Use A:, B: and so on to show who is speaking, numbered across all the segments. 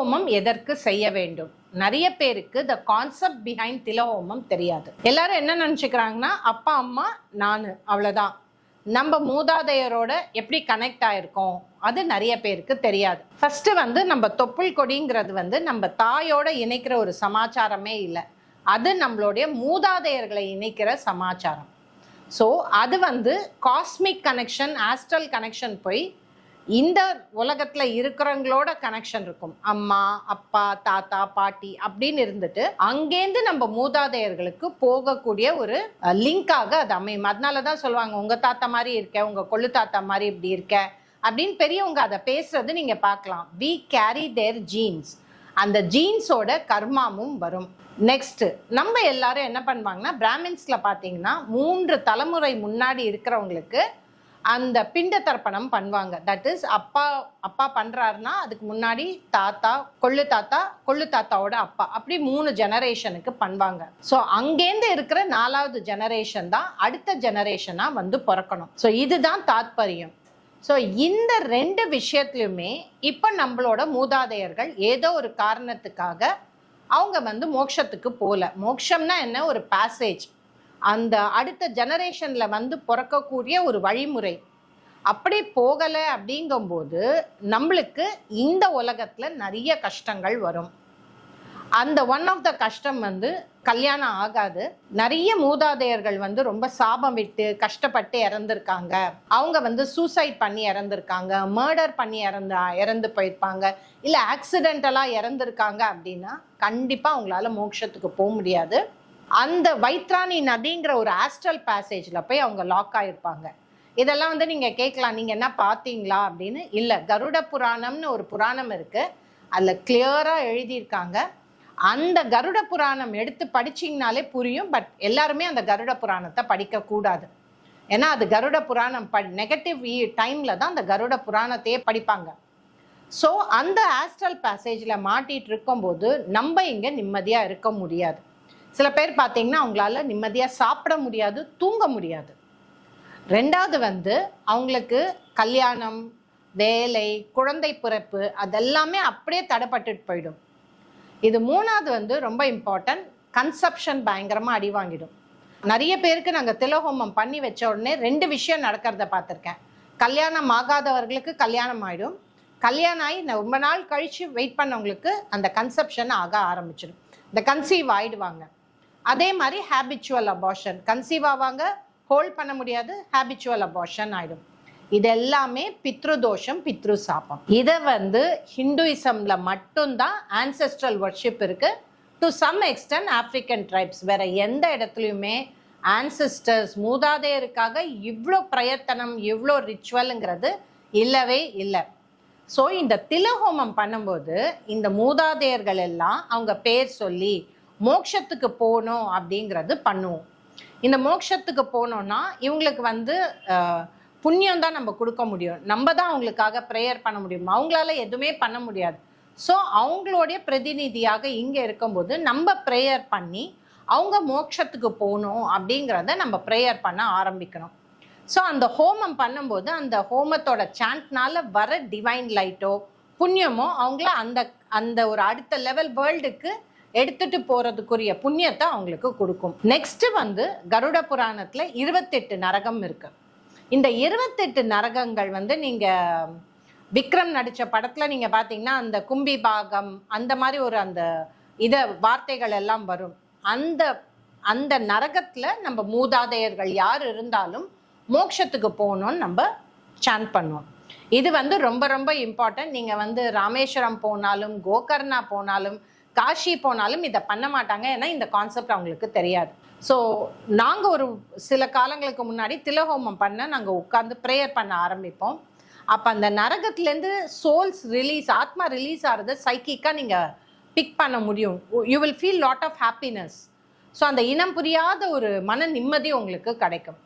A: திலஹோமம் எதற்கு செய்ய வேண்டும்? நிறைய பேருக்கு த கான்செப்ட் பிஹைண்ட் திலஹோமம் தெரியாது. எல்லாரும் என்ன நினச்சிக்கிறாங்கன்னா அப்பா அம்மா நான் அவ்வளோதான் நம்ம மூதாதையரோட எப்படி கனெக்ட் ஆயிருக்கோம்? அது நிறைய பேருக்கு தெரியாது. ஃபர்ஸ்ட் வந்து நம்ம தொப்புள் கொடிங்கிறது வந்து நம்ம தாயோட இணைக்கிற ஒரு சமாச்சாரமே இல்லை. அது நம்மளுடைய மூதாதையர்களை இணைக்கிற சமாச்சாரம். ஸோ அது வந்து காஸ்மிக் கனெக்ஷன் ஆஸ்ட்ரல் கனெக்ஷன் போய் இந்த உலகத்துல இருக்கிறவங்களோட கனெக்ஷன் இருக்கும். அம்மா அப்பா தாத்தா பாட்டி அப்படின்னு இருந்துட்டு அங்கேருந்து நம்ம மூதாதையர்களுக்கு போகக்கூடிய ஒரு லிங்காக அது அமையும். அதனால தான் சொல்லுவாங்க உங்க தாத்தா மாதிரி இருக்க உங்க கொள்ளு தாத்தா மாதிரி இப்படி இருக்க அப்படின்னு பெரியவங்க அதை பேசுறது நீங்க பார்க்கலாம். வி கேரி தேர் ஜீன்ஸ் அந்த ஜீன்ஸோட கர்மாவும் வரும். நெக்ஸ்ட் நம்ம எல்லாரும் என்ன பண்ணுவாங்கன்னா பிராமின்ஸ்ல பாத்தீங்கன்னா மூன்று தலைமுறை முன்னாடி இருக்கிறவங்களுக்கு அந்த பிண்ட தர்ப்பணம் பண்ணுவாங்க. தட் இஸ் அப்பா அப்பா பண்ணுறாருன்னா அதுக்கு முன்னாடி தாத்தா கொள்ளு தாத்தா கொள்ளு தாத்தாவோட அப்பா. அப்படி மூணு ஜெனரேஷனுக்கு பண்ணுவாங்க. ஸோ அங்கேருந்து இருக்கிற நாலாவது ஜெனரேஷன் தான் அடுத்த ஜெனரேஷனாக வந்து பிறக்கணும். ஸோ இதுதான் தாத்பரியம். ஸோ இந்த ரெண்டு விஷயத்துலையுமே இப்போ நம்மளோட மூதாதையர்கள் ஏதோ ஒரு காரணத்துக்காக அவங்க வந்து மோட்சத்துக்கு போகல மோட்சம்னா என்ன? ஒரு பேசேஜ் அந்த அடுத்த ஜெனரேஷனில் வந்து பிறக்கக்கூடிய ஒரு வழிமுறை. அப்படி போகலை அப்படிங்கும்போது நம்மளுக்கு இந்த உலகத்தில் நிறைய கஷ்டங்கள் வரும். அந்த ஒன் ஆஃப் த கஷ்டம் வந்து கல்யாணம் ஆகாது. நிறைய மூதாதையர்கள் வந்து ரொம்ப சாபம் விட்டு கஷ்டப்பட்டு இறந்துருக்காங்க. அவங்க வந்து சூசைட் பண்ணி இறந்துருக்காங்க. மர்டர் பண்ணி இறந்து இறந்து போயிருப்பாங்க. இல்லை ஆக்சிடென்டலாக இறந்துருக்காங்க அப்படின்னா கண்டிப்பாக அவங்களால மோட்சத்துக்கு போக முடியாது. அந்த வைத்ராணி நதிங்கிற ஒரு ஆஸ்ட்ரல் பேசேஜில் போய் அவங்க லாக் ஆகிருப்பாங்க இதெல்லாம் வந்து நீங்கள் கேட்கலாம். நீங்கள் என்ன பார்த்தீங்களா அப்படின்னு? இல்லை கருட புராணம்னு ஒரு புராணம் இருக்குது அதில் கிளியராக எழுதியிருக்காங்க. அந்த கருட புராணம் எடுத்து படிச்சிங்கனாலே புரியும். பட் எல்லாருமே அந்த கருட புராணத்தை படிக்கக்கூடாது. ஏன்னா அது கருட புராணம் ப நெகட்டிவ் டைமில் தான் அந்த கருட புராணத்தையே படிப்பாங்க. ஸோ அந்த ஆஸ்ட்ரல் பேசேஜில் மாட்டிகிட்டு இருக்கும்போது நம்ம இங்கே நிம்மதியாக இருக்க முடியாது. சில பேர் பார்த்தீங்கன்னா அவங்களால நிம்மதியாக சாப்பிட முடியாது தூங்க முடியாது. ரெண்டாவது வந்து அவங்களுக்கு கல்யாணம் வேலை குழந்தை பிறப்பு அதெல்லாமே அப்படியே தடைப்பட்டுட்டு போயிடும். இது மூணாவது வந்து ரொம்ப இம்பார்ட்டன்ட் கன்சப்ஷன் பயங்கரமாக அடி வாங்கிடும். நிறைய பேருக்கு நாங்கள் திலஹோமம் பண்ணி வச்ச உடனே ரெண்டு விஷயம் நடக்கிறத பார்த்துருக்கேன். கல்யாணம் ஆகாதவர்களுக்கு கல்யாணம் ஆகிடும் கல்யாணம் ஆகி ரொம்ப நாள் கழித்து வெயிட் பண்ணவங்களுக்கு அந்த கன்செப்ஷன் ஆக ஆரம்பிச்சிடும். இந்த கன்சீவ் ஆகிடுவாங்க அதே மாதிரி ஹேபிச்சுவல் அபார்ஷன் கன்சீவ் ஆவாங்க ஹோல்ட் பண்ண முடியாது ஹேபிச்சுவல் அபார்ஷன் ஆயிடும். இது எல்லாமே பித்ருதோஷம் பித்ரு சாபம் இதை வந்து ஹிந்துயிசம்ல மட்டும்தான் ஆன்செஸ்ட்ரல் ஒர்ஷிப் இருக்கு. To some extent African tribes வேற எந்த இடத்துலையுமே ஆன்செஸ்டர்ஸ் மூதாதையருக்காக இவ்வளோ பிரயத்தனம் இவ்வளோ ரிச்சுவலுங்கிறது இல்லவே இல்லை. ஸோ இந்த திலஹோமம் பண்ணும்போது இந்த மூதாதையர்கள் எல்லாம் அவங்க பேர் சொல்லி மோட்சத்துக்கு போகணும் அப்படிங்கிறது பண்ணுவோம். இந்த மோட்சத்துக்கு போனோம்னா இவங்களுக்கு வந்து புண்ணியம் தான் நம்ம கொடுக்க முடியும். நம்ம தான் அவங்களுக்காக ப்ரேயர் பண்ண முடியும். அவங்களால எதுவுமே பண்ண முடியாது. ஸோ அவங்களுடைய பிரதிநிதியாக இங்கே இருக்கும்போது நம்ம ப்ரேயர் பண்ணி அவங்க மோட்சத்துக்கு போகணும் அப்படிங்கிறத நம்ம ப்ரேயர் பண்ண ஆரம்பிக்கணும். ஸோ அந்த ஹோமம் பண்ணும்போது அந்த ஹோமத்தோட சாண்ட்னால வர டிவைன் லைட்டோ புண்ணியமோ அவங்கள அந்த அந்த ஒரு அடுத்த லெவல் வேர்ல்டுக்கு எடுத்துட்டு போறதுக்குரிய புண்ணியத்தை அவங்களுக்கு கொடுக்கும். நெக்ஸ்ட் வந்து கருட புராணத்துல இருபத்தெட்டு நரகம் இருக்கு. இந்த இருபத்தெட்டு நரகங்கள் வந்து நீங்க விக்ரம் நடிச்ச படத்துல நீங்க பாத்தீங்கன்னா அந்த கும்பி பாகம் அந்த மாதிரி ஒரு அந்த இத வார்த்தைகள் எல்லாம் வரும். அந்த அந்த நரகத்துல நம்ம மூதாதையர்கள் யார் இருந்தாலும் மோட்சத்துக்கு போகணும்னு நம்ம சாண்ட் பண்ணுவோம். இது வந்து ரொம்ப ரொம்ப இம்பார்ட்டன்ட் நீங்க வந்து ராமேஸ்வரம் போனாலும் கோகர்ணா போனாலும் காஷி போனாலும் இதை பண்ண மாட்டாங்க ஏன்னா இந்த கான்செப்ட் அவங்களுக்கு தெரியாது. ஸோ நாங்கள் ஒரு சில காலங்களுக்கு முன்னாடி திலஹோமம் பண்ண நாங்கள் உட்காந்து ப்ரேயர் பண்ண ஆரம்பிப்போம். அப்போ அந்த நரகத்துலேருந்து சோல்ஸ் ரிலீஸ் ஆத்மா ரிலீஸ் ஆகிறது சைக்கிக்காக நீங்கள் பிக் பண்ண முடியும். You will feel lot of happiness so அந்த இனம் புரியாத ஒரு மன நிம்மதி உங்களுக்கு கிடைக்கும்.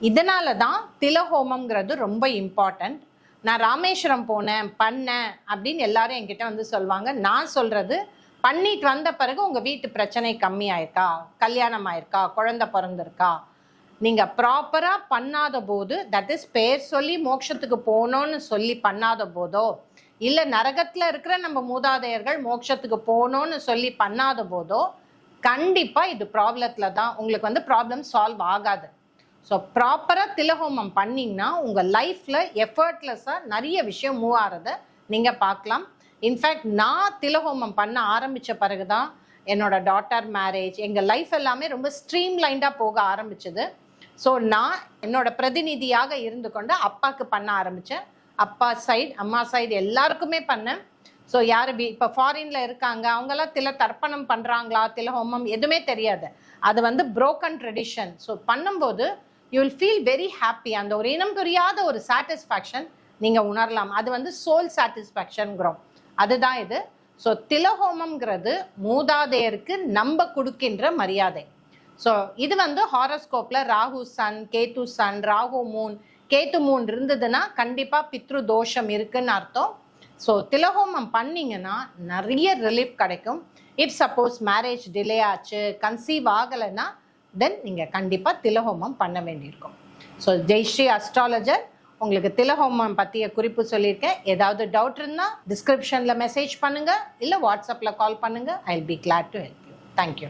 A: இதனால தான் திலஹோமம்ங்கிறது ரொம்ப இம்பார்ட்டண்ட் நான் ராமேஸ்வரம் போனேன் பண்ணேன் அப்படின்னு எல்லாரும் என்கிட்ட வந்து சொல்லுவாங்க நான் சொல்கிறது பண்ணிட்டு வந்த பிறகு உங்கள் வீட்டு பிரச்சனை கம்மியாயிருக்கா? கல்யாணம் ஆயிருக்கா குழந்தை பிறந்திருக்கா? நீங்கள் ப்ராப்பராக பண்ணாத போது தட் இஸ் பேர் சொல்லி மோட்சத்துக்கு போகணும்னு சொல்லி பண்ணாத போதோ இல்லை நரகத்தில் இருக்கிற நம்ம மூதாதையர்கள் மோட்சத்துக்கு போகணும்னு சொல்லி பண்ணாத போதோ கண்டிப்பாக இது ப்ராப்ளத்தில் தான். உங்களுக்கு வந்து ப்ராப்ளம் சால்வ் ஆகாது. ஸோ ப்ராப்பராக திலஹோமம் பண்ணிங்கன்னா உங்கள் லைஃப்பில் எஃபர்ட்லெஸ்ஸாக நிறைய விஷயம் மூவ் ஆகிறத நீங்கள் பார்க்கலாம். இன்ஃபேக்ட் நான் திலஹோமம் பண்ண ஆரம்பித்த பிறகு தான் என்னோட டாட்டர் மேரேஜ் எங்கள் லைஃப் எல்லாமே ரொம்ப ஸ்ட்ரீம் லைண்டாக போக ஆரம்பிச்சது. ஸோ நான் என்னோட பிரதிநிதியாக இருந்து கொண்டு அப்பாவுக்கு பண்ண ஆரம்பித்தேன் அப்பா சைடு அம்மா சைடு எல்லாருக்குமே பண்ணேன். ஸோ யார் இப்போ ஃபாரின்ல இருக்காங்க அவங்கெல்லாம் தில தர்ப்பணம் பண்ணுறாங்களா திலஹோமம் எதுவுமே தெரியாது. அது வந்து புரோக்கன் ட்ரெடிஷன் ஸோ பண்ணும்போது you will feel very happy அந்த ஒரு இனம் புரியாத ஒரு சாட்டிஸ்ஃபேக்ஷன் நீங்கள் உணரலாம். அது வந்து சோல் சாட்டிஸ்ஃபேக்ஷன்ங்கிறோம் அதுதான் இது. ஸோ திலஹோமம்ங்கிறது மூதாதையருக்கு நம்ம கொடுக்கின்ற மரியாதை. ஸோ இது வந்து ஹாரஸ்கோப்பில் Rahu sun Ketu sun Rahu moon Ketu moon இருந்ததுன்னா கண்டிப்பாக பித்ரு தோஷம் இருக்குன்னு அர்த்தம். ஸோ திலஹோமம் பண்ணீங்கன்னா நிறைய ரிலீஃப் கிடைக்கும். இஃப் சப்போஸ் மேரேஜ் டிலே ஆச்சு கன்சீவ் ஆகலைன்னா தென் நீங்கள் கண்டிப்பாக திலஹோமம் பண்ண வேண்டியிருக்கும். ஸோ ஜெய்ஸ்ரீ அஸ்ட்ராலஜர் உங்களுக்கு திலஹோமம் பற்றிய குறிப்பு சொல்லியிருக்கேன். ஏதாவது டவுட் இருந்தால் டிஸ்கிரிப்ஷனில் மெசேஜ் பண்ணுங்கள் இல்லை வாட்ஸ்அப்பில் கால் பண்ணுங்கள் I be glad to help you thank you